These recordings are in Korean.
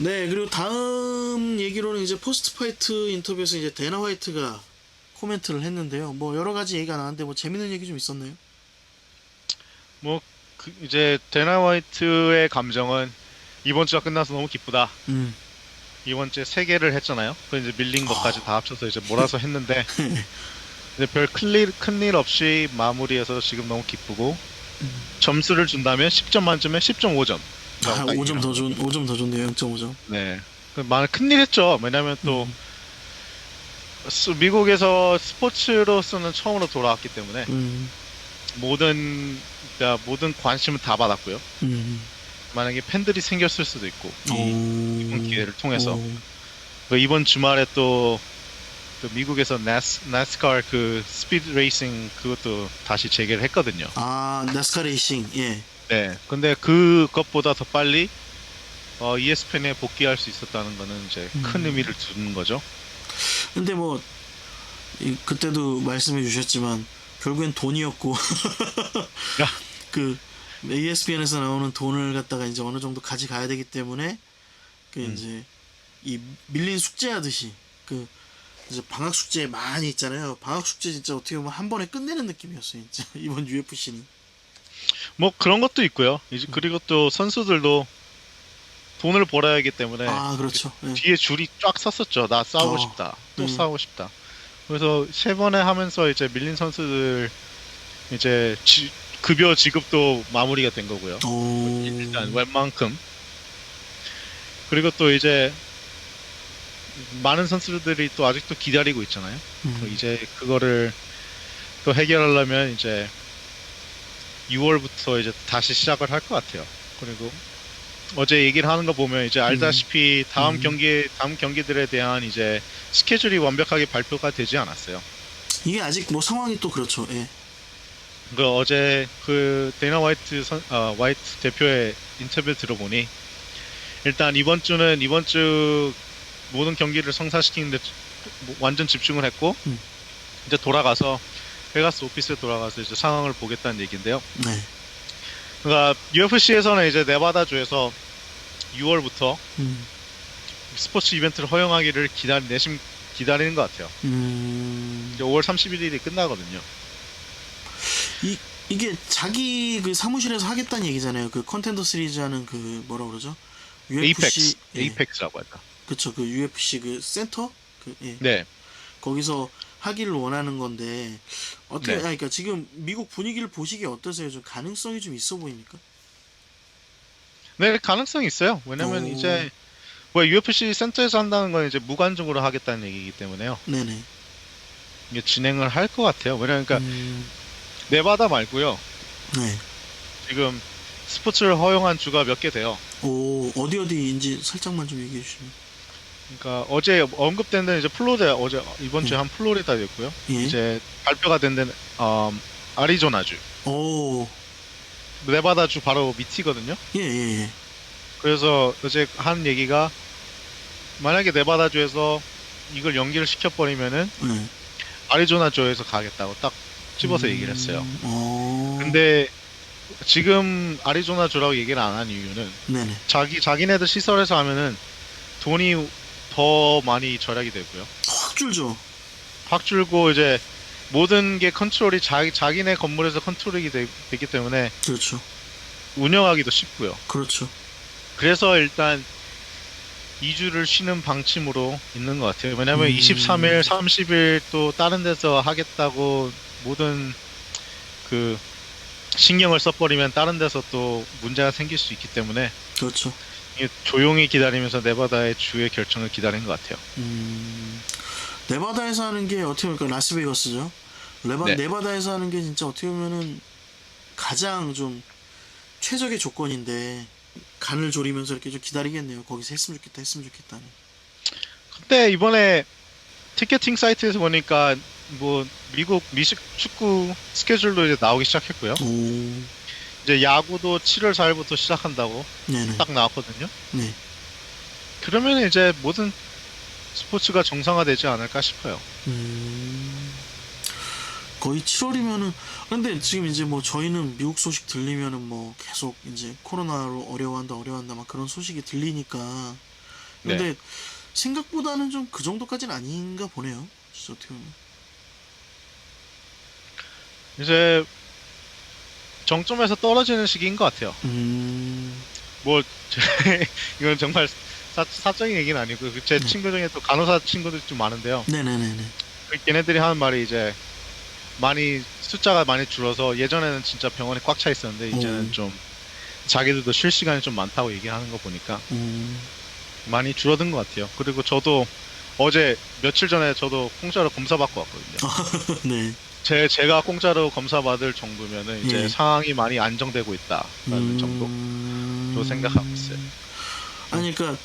네, 그리고 다음 얘기로는 이제 포스트 파이트 인터뷰에서 이제 데나 화이트가 코멘트를 했는데요. 뭐 여러 가지 얘기가 나왔는데 뭐 재밌는 얘기 좀 있었나요? 뭐 그 이제 데나 화이트의 감정은 이번 주가 끝나서 너무 기쁘다. 음. 이번 주에 세 개를 했잖아요. 그 이제 밀린 것까지 다 합쳐서 이제 몰아서 했는데 이제 별 큰일 큰일 없이 마무리해서 지금 너무 기쁘고 점수를 준다면 10점 만점에 10.5점. 아, 5점 더 줬, 5점 더 줬네요. 0.5점. 네. 그 많은 큰일 했죠. 왜냐면 또 스- 미국에서 스포츠로서는 처음으로 돌아왔기 때문에 음. 모든 그러니까 모든 관심을 다 받았고요. 음. 만약에 팬들이 생겼을 수도 있고 이 오. 이번 기회를 통해서 오. 그 이번 주말에 또, 또 미국에서 나스, 나스카 그 스피드 레이싱 그것도 다시 재개를 했거든요. 아, 나스카 레이싱. 예. 네. 근데 그것보다 더 빨리 어, ESPN에 복귀할 수 있었다는 거는 이제 큰 음. 의미를 두는 거죠. 근데 뭐 이, 그때도 말씀해 주셨지만 결국엔 돈이었고 야. 그 ESPN에서 나오는 돈을 갖다가 이제 어느 정도 가져가야 되기 때문에 그 음. 이제 이 밀린 숙제 하듯이 그 이제 방학 숙제 많이 있잖아요. 방학 숙제 진짜 어떻게 보면 한 번에 끝내는 느낌이었어요. 진짜 이번 UFC는. 뭐 그런 것도 있고요. 이제 그리고 또 선수들도 돈을 벌어야 하기 때문에 아 그렇죠. 예. 뒤에 줄이 쫙 섰었죠. 나 싸우고 어. 싶다. 또 음. 싸우고 싶다. 그래서 세 번에 하면서 이제 밀린 선수들 이제 지- 급여 지급도 마무리가 된 거고요. 오. 일단 웬만큼. 그리고 또 이제 많은 선수들이 또 아직도 기다리고 있잖아요. 음. 이제 그거를 또 해결하려면 이제 6월부터 이제 다시 시작을 할 것 같아요. 그리고 어제 얘기를 하는 거 보면 이제 알다시피 다음 음. 경기 다음 경기들에 대한 이제 스케줄이 완벽하게 발표가 되지 않았어요. 이게 아직 뭐 상황이 또 그렇죠. 예. 그 어제 그 데나 화이트 선, 아, 화이트 대표의 인터뷰 들어보니 일단 이번 주는 이번 주 모든 경기를 성사시키는데 뭐 완전 집중을 했고 음. 이제 돌아가서 베가스 오피스에 돌아가서 이제 상황을 보겠다는 얘기인데요. 네. 그러니까 UFC에서는 이제 네바다 주에서 6월부터 음. 스포츠 이벤트를 허용하기를 기다리 내심 기다리는 것 같아요. 음. 이제 5월 31일이 끝나거든요. 이 이게 자기 그 사무실에서 하겠다는 얘기잖아요. 그 컨텐더 시리즈 하는 그 뭐라 그러죠? 에이펙스, 예. 에이펙스라고 할까? 그쵸 그 UFC 그 센터 그 예. 네. 거기서 하기를 원하는 건데 어떻게 네. 아 그러니까 지금 미국 분위기를 보시기에 어떠세요? 좀 가능성이 좀 있어 보입니까? 네, 가능성이 있어요. 왜냐면 오. 이제 뭐 UFC 센터에서 한다는 건 이제 무관중으로 하겠다는 얘기이기 때문에요. 네네. 이게 진행을 할 것 같아요. 왜냐면 그러니까 음, 네바다 말고요. 네. 지금 스포츠를 허용한 주가 몇 개 돼요. 오 어디 어디인지 살짝만 좀 얘기해 주시면. 그러니까 어제 언급된 데는 이제 플로리다 어제 이번 주에 음. 한 플로리다였고요. 예. 이제 발표가 된 데는 어, 아리조나주, 오. 네바다주 바로 밑이거든요. 예 예 예. 그래서 어제 한 얘기가 만약에 네바다주에서 이걸 연기를 시켜버리면은 네. 아리조나주에서 가겠다고 딱 집어서 음, 얘기를 했어요. 어. 근데 지금 아리조나주라고 얘기를 안 한 이유는 네네. 자기 자기네들 시설에서 하면은 돈이 더 많이 절약이 되고요. 확 줄죠. 확 줄고 이제 모든 게 컨트롤이 자기 자기네 건물에서 컨트롤이 되, 기 때문에 그렇죠. 운영하기도 쉽고요. 그렇죠. 그래서 일단 2주를 쉬는 방침으로 있는 것 같아요. 왜냐면 음. 23일, 30일 또 다른 데서 하겠다고 모든 그 신경을 써버리면 다른 데서 또 문제가 생길 수 있기 때문에 그렇죠. 조용히 기다리면서 네바다의 주의 결정을 기다린 것 같아요. 음, 네바다에서 하는 게 어떻게 보니까 라스베이거스죠. 레바, 네. 네바다에서 하는 게 진짜 어떻게 보면은 가장 좀 최적의 조건인데 간을 조리면서 이렇게 좀 기다리겠네요. 거기서 했으면 좋겠다, 했으면 좋겠다는. 근데 이번에 티켓팅 사이트에서 보니까 뭐 미국 미식 축구 스케줄도 이제 나오기 시작했고요. 오, 이제 야구도 7월 4일부터 시작한다고 네네. 딱 나왔거든요. 네. 그러면 이제 모든 스포츠가 정상화되지 않을까 싶어요. 음, 거의 7월이면은 근데 지금 이제 뭐 저희는 미국 소식 들리면은 뭐 계속 이제 코로나로 어려워한다 어려워한다 막 그런 소식이 들리니까 네. 근데 생각보다는 좀 그 정도까지는 아닌가 보네요. 진짜 어떻게 보면. 이제 정점에서 떨어지는 시기인 것 같아요. 음, 뭐 제- 이건 정말 사, 사적인 얘기는 아니고 제 네. 친구 중에 또 간호사 친구들 좀 많은데요. 네네네네. 그 걔네들이 하는 말이 이제 많이 숫자가 많이 줄어서 예전에는 진짜 병원에 꽉 차 있었는데 이제는 음. 좀 자기들도 쉴 시간이 좀 많다고 얘기하는 거 보니까 음, 많이 줄어든 것 같아요. 그리고 저도 어제 며칠 전에 저도 공짜로 검사 받고 왔거든요. 네. 제 제가 공짜로 검사 받을 정도면은 이제 예. 상황이 많이 안정되고 있다라는 음, 정도로 생각하고 있어요. 아니, 그러니까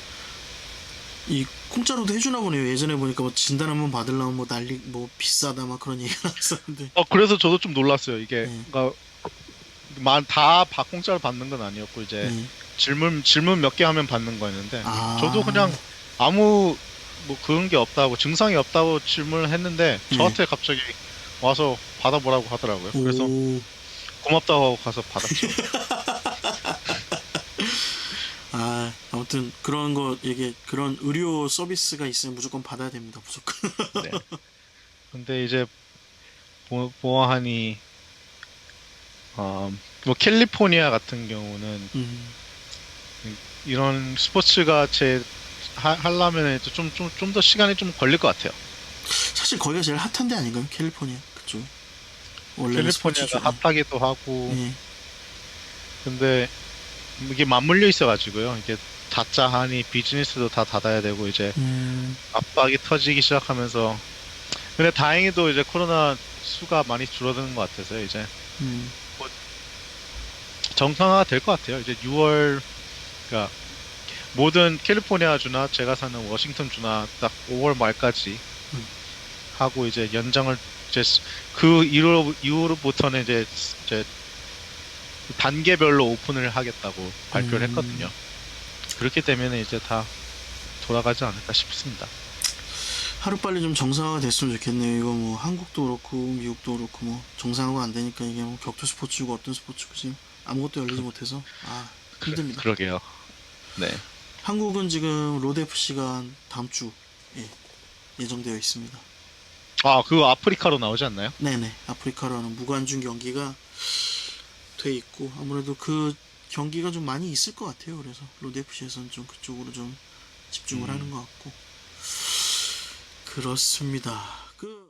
이 공짜로도 해주나 보네요. 예전에 보니까 뭐 진단 한번 받으려면 뭐 난리 뭐 비싸다 막 그런 얘기가 나왔었는데. 어 그래서 저도 좀 놀랐어요. 이게 네. 그러니까 다 바- 공짜로 받는 건 아니었고 이제 네. 질문 질문 몇 개 하면 받는 거였는데 아. 저도 그냥 아무 뭐 그런 게 없다고 증상이 없다고 질문을 했는데 네. 저한테 갑자기 와서 받아보라고 하더라고요. 그래서 오. 고맙다고 하고 가서 받았죠. 아, 아무튼 그런 거 이게 그런 의료 서비스가 있으면 무조건 받아야 됩니다. 무조건. 네. 근데 이제 보, 보아하니 어, 뭐 캘리포니아 같은 경우는 음. 이런 스포츠가 제 하, 하려면 좀좀 좀 더 시간이 좀 걸릴 것 같아요. 사실 거기가 제일 핫한 데 아닌가요? 캘리포니아 그쪽. 원래 캘리포니아가 핫하기도 하고 예. 근데 이게 맞물려 있어가지고요. 이게 다짜 하니 비즈니스도 다 닫아야 되고 이제 음. 압박이 터지기 시작하면서 근데 다행히도 이제 코로나 수가 많이 줄어드는 것 같아서 이제 음. 정상화가 될 것 같아요. 이제 6월 그러니까 모든 캘리포니아 주나 제가 사는 워싱턴 주나 딱 5월 말까지 음. 하고 이제 연장을 이제 스- 그 이후로 이후로부터는 이제 스- 이제 단계별로 오픈을 하겠다고 발표를 음. 했거든요. 그렇기 때문에 이제 다 돌아가지 않을까 싶습니다. 하루빨리 좀 정상화가 됐으면 좋겠네요. 이거 뭐 한국도 그렇고 미국도 그렇고 뭐 정상화가 안 되니까 이게 뭐 격투 스포츠고 어떤 스포츠고 지금 아무것도 열리지 못해서 아 힘듭니다. 그러게요. 네. 한국은 지금 FC가 다음 주 예, 예정되어 있습니다. 아, 그거 아프리카로 나오지 않나요? 네네 아프리카라는 무관중 경기가 돼 있고 아무래도 그 경기가 좀 많이 있을 것 같아요. 그래서 로드 FC에서는 좀 그쪽으로 좀 집중을 음. 하는 것 같고 그렇습니다. 그